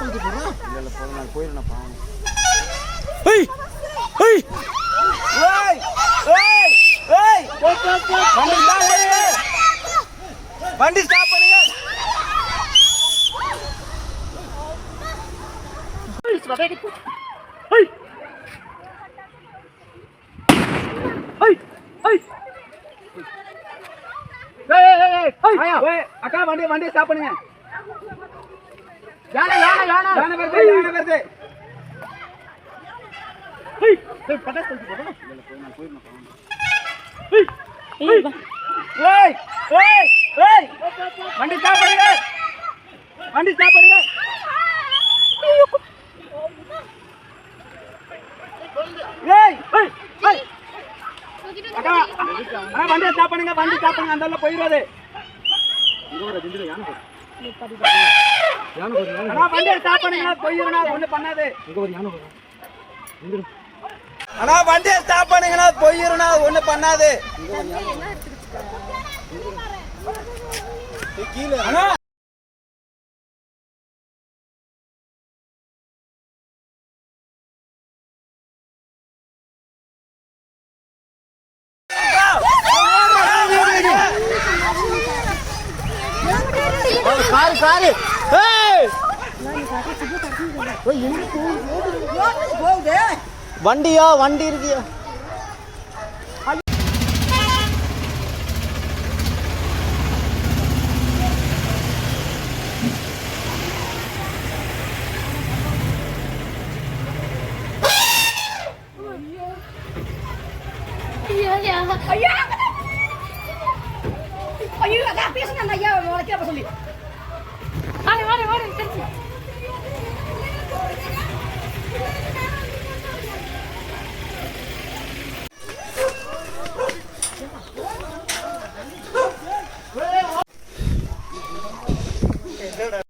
இல்ல இல்ல போதும் நான் போயிடுறேன் பாவம் ஏய் ஏய் ஏய். ஏய் ஏய் வண்டி ஸ்டாப் பண்ணுங்க வண்டி ஸ்டாப் பண்ணுங்க ஏய் ஏய். ஏய் ஏய் அக்கா வண்டி வண்டி ஸ்டாப் பண்ணுங்க. யானை யானை யானை. யானை வருது யானை வருது. ஏய் ஏய் பட்டாசு தூக்கி போடு ஏய் ஏய் வா. ஏய் ஏய் ஏய். வண்டி ஸ்டாப் பண்ணுங்க வண்டி ஸ்டாப் பண்ணுங்க ஏய் ஏய் ஏய் அக்கா அண்ணா வண்டியை ஸ்டாப் பண்ணுங்க வண்டி ஸ்டாப் பண்ணுங்க. அந்த போயிடாது. அண்ணா வண்டியை ஸ்டாப் அண்ணா வண்டியை ஸ்டாப் பண்ணுங்கண்ணா. போயிருனா ஒண்ணு பண்ணாது. அண்ணா காரு வண்டியா வண்டி இருக்கியா ஐயா ஐயா ஐயா ஐயோ அதான் பேசுங்க ஐயா உனக்கு அப்ப சொல்லி celebra.